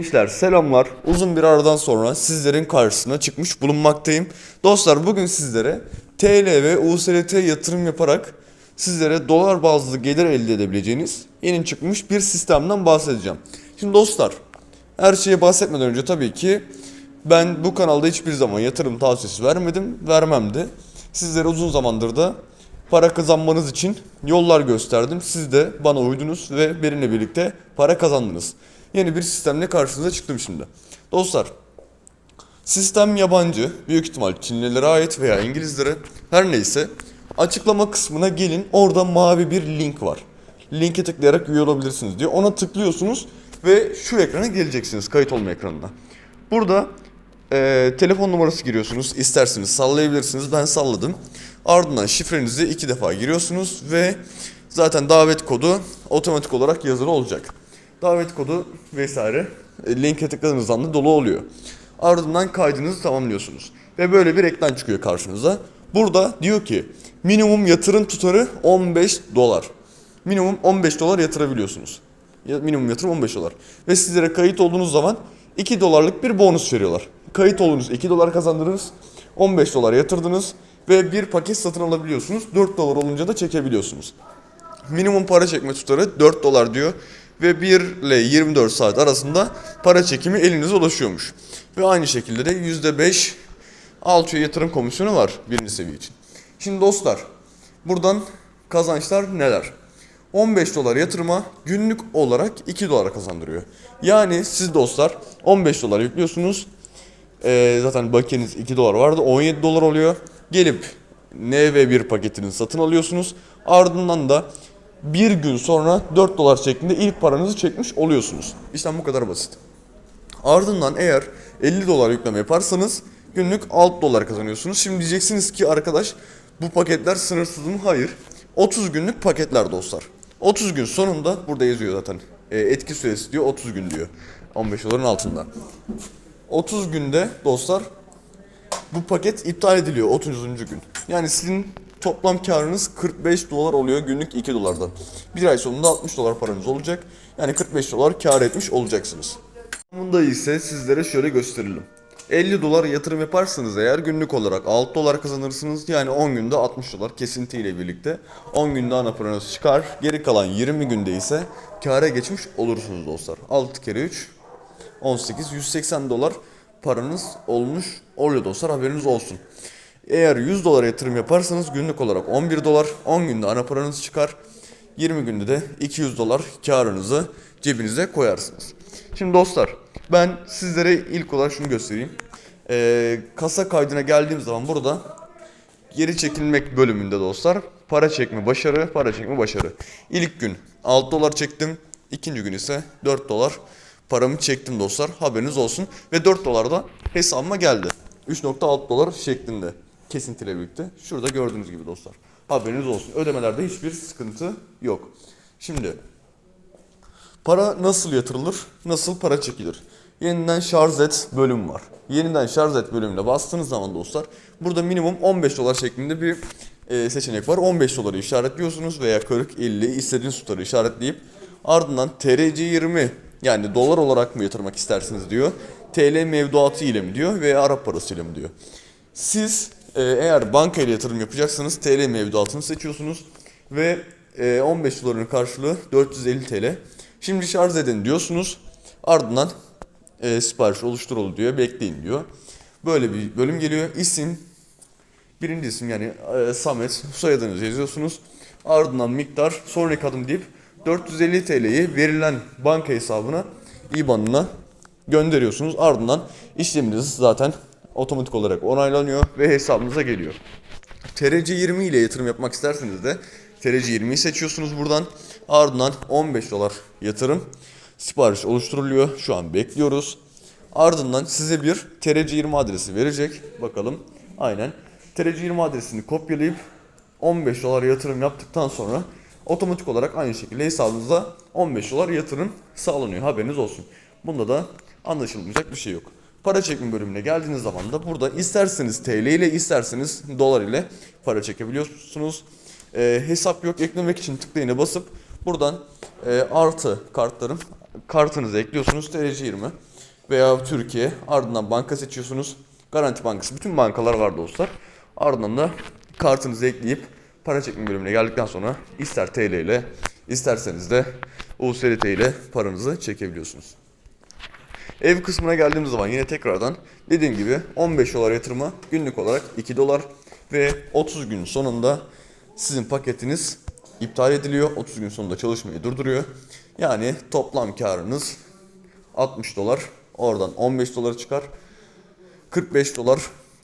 Gençler selamlar. Uzun bir aradan sonra sizlerin karşısına çıkmış bulunmaktayım. Dostlar bugün sizlere TL ve USDT yatırım yaparak sizlere dolar bazlı gelir elde edebileceğiniz yeni çıkmış bir sistemden bahsedeceğim. Şimdi dostlar her şeye bahsetmeden önce tabii ki ben bu kanalda hiçbir zaman yatırım tavsiyesi vermedim, vermem de. Sizlere uzun zamandır da para kazanmanız için yollar gösterdim. Siz de bana uydunuz ve benimle birlikte para kazandınız. Yeni bir sistemle karşınıza çıktım şimdi. Dostlar, sistem yabancı, büyük ihtimal Çinlilere ait veya İngilizlere her neyse. Açıklama kısmına gelin, orada mavi bir link var. Linke tıklayarak üye olabilirsiniz diyor. Ona tıklıyorsunuz ve şu ekrana geleceksiniz, kayıt olma ekranına. Burada e, telefon numarası giriyorsunuz. İsterseniz sallayabilirsiniz. Ben salladım. Ardından şifrenizi iki defa giriyorsunuz ve zaten davet kodu otomatik olarak yazılı olacak. Davet kodu vesaire e, linke tıkladığınız anda dolu oluyor. Ardından kaydınızı tamamlıyorsunuz. Ve böyle bir ekran çıkıyor karşınıza. Burada diyor ki minimum yatırım tutarı 15 dolar. Minimum 15 dolar yatırabiliyorsunuz. Ya- Minimum yatırım 15 dolar. Ve sizlere kayıt olduğunuz zaman 2 dolarlık bir bonus veriyorlar. Kayıt oldunuz 2 dolar kazandınız. 15 dolar yatırdınız ve bir paket satın alabiliyorsunuz. 4 dolar olunca da çekebiliyorsunuz. Minimum para çekme tutarı 4 dolar diyor ve 1 ile 24 saat arasında para çekimi elinize ulaşıyormuş. Ve aynı şekilde de %5 alçıya yatırım komisyonu var birinci seviye için. Şimdi dostlar buradan kazançlar neler? 15 dolar yatırıma günlük olarak 2 dolar kazandırıyor. Yani siz dostlar 15 dolar yüklüyorsunuz. Ee, zaten bakiyeniz 2 dolar vardı 17 dolar oluyor. Gelip NV1 paketini satın alıyorsunuz. Ardından da bir gün sonra 4 dolar şeklinde ilk paranızı çekmiş oluyorsunuz. İşte bu kadar basit. Ardından eğer 50 dolar yükleme yaparsanız günlük 6 dolar kazanıyorsunuz. Şimdi diyeceksiniz ki arkadaş bu paketler sınırsız mı? Hayır. 30 günlük paketler dostlar. 30 gün sonunda burada yazıyor zaten. E, etki süresi diyor 30 gün diyor. 15 doların altında. 30 günde dostlar bu paket iptal ediliyor 30. gün. Yani sizin toplam karınız 45 dolar oluyor günlük 2 dolardan. Bir ay sonunda 60 dolar paranız olacak. Yani 45 dolar kar etmiş olacaksınız. Bunda ise sizlere şöyle gösterelim. 50 dolar yatırım yaparsanız eğer günlük olarak 6 dolar kazanırsınız. Yani 10 günde 60 dolar kesintiyle birlikte 10 günde ana paranız çıkar. Geri kalan 20 günde ise kâra geçmiş olursunuz dostlar. 6 kere 3 18 180 dolar paranız olmuş oluyor dostlar haberiniz olsun. Eğer 100 dolar yatırım yaparsanız günlük olarak 11 dolar 10 günde ana paranız çıkar. 20 günde de 200 dolar karınızı cebinize koyarsınız. Şimdi dostlar ben sizlere ilk olarak şunu göstereyim. Ee, kasa kaydına geldiğim zaman burada geri çekilmek bölümünde dostlar para çekme başarı, para çekme başarı. İlk gün 6 dolar çektim. ikinci gün ise 4 dolar paramı çektim dostlar. Haberiniz olsun. Ve 4 dolar da hesabıma geldi. 3.6 dolar şeklinde. Kesintiyle birlikte. Şurada gördüğünüz gibi dostlar. Haberiniz olsun. Ödemelerde hiçbir sıkıntı yok. Şimdi Para nasıl yatırılır? Nasıl para çekilir? Yeniden şarj et bölüm var. Yeniden şarj et bölümüne bastığınız zaman dostlar burada minimum 15 dolar şeklinde bir e, seçenek var. 15 doları işaretliyorsunuz veya 40, 50 istediğiniz tutarı işaretleyip ardından TRC20 yani dolar olarak mı yatırmak istersiniz diyor. TL mevduatı ile mi diyor veya Arap parası ile mi diyor. Siz eğer banka ile yatırım yapacaksanız TL mevduatını seçiyorsunuz ve e, 15 doların karşılığı 450 TL. Şimdi şarj edin diyorsunuz. Ardından e, sipariş oluşturuldu diyor. Bekleyin diyor. Böyle bir bölüm geliyor. İsim birinci isim yani e, Samet soyadınızı yazıyorsunuz. Ardından miktar sonraki adım deyip 450 TL'yi verilen banka hesabına IBAN'ına gönderiyorsunuz. Ardından işleminiz zaten otomatik olarak onaylanıyor ve hesabınıza geliyor. TRC20 ile yatırım yapmak isterseniz de TRC20'yi seçiyorsunuz buradan. Ardından 15 dolar yatırım sipariş oluşturuluyor. Şu an bekliyoruz. Ardından size bir TRC20 adresi verecek. Bakalım. Aynen. TRC20 adresini kopyalayıp 15 dolar yatırım yaptıktan sonra otomatik olarak aynı şekilde hesabınıza 15 dolar yatırım sağlanıyor. Haberiniz olsun. Bunda da anlaşılmayacak bir şey yok. Para çekme bölümüne geldiğiniz zaman da burada isterseniz TL ile isterseniz dolar ile para çekebiliyorsunuz. Ee, hesap yok eklemek için tıklayına basıp Buradan e, artı kartlarım kartınızı ekliyorsunuz TRC20 veya Türkiye ardından banka seçiyorsunuz. Garanti Bankası bütün bankalar var dostlar. Ardından da kartınızı ekleyip para çekme bölümüne geldikten sonra ister TL ile isterseniz de USDT ile paranızı çekebiliyorsunuz. Ev kısmına geldiğimiz zaman yine tekrardan dediğim gibi 15 dolar yatırıma günlük olarak 2 dolar ve 30 gün sonunda sizin paketiniz iptal ediliyor. 30 gün sonunda çalışmayı durduruyor. Yani toplam karınız 60 dolar. Oradan 15 dolar çıkar. 45 dolar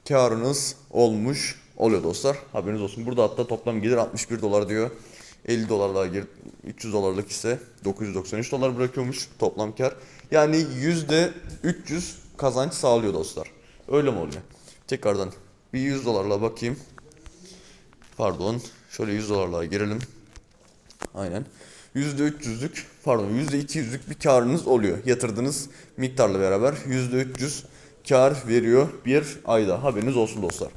karınız olmuş oluyor dostlar. Haberiniz olsun. Burada hatta toplam gelir 61 dolar diyor. 50 dolar daha gir, 300 dolarlık ise 993 dolar bırakıyormuş toplam kar. Yani yüzde 300 kazanç sağlıyor dostlar. Öyle mi oluyor? Tekrardan bir 100 dolarla bakayım. Pardon. Şöyle 100 dolarla girelim. Aynen. %300'lük pardon %200'lük bir karınız oluyor. Yatırdığınız miktarla beraber %300 kar veriyor bir ayda. Haberiniz olsun dostlar.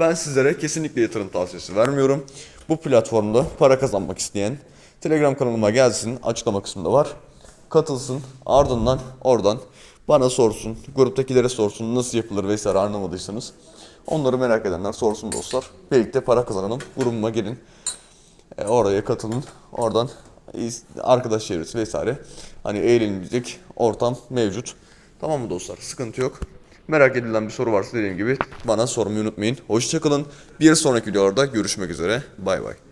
Ben sizlere kesinlikle yatırım tavsiyesi vermiyorum. Bu platformda para kazanmak isteyen Telegram kanalıma gelsin. Açıklama kısmında var. Katılsın. Ardından oradan bana sorsun. Gruptakilere sorsun. Nasıl yapılır vesaire anlamadıysanız. Onları merak edenler sorsun dostlar. Birlikte para kazanalım. Grubuma gelin. E, oraya katılın. Oradan arkadaş çevresi vesaire. Hani eğlenecek ortam mevcut. Tamam mı dostlar? Sıkıntı yok. Merak edilen bir soru varsa dediğim gibi bana sormayı unutmayın. Hoşçakalın. Bir sonraki videolarda görüşmek üzere. Bay bay.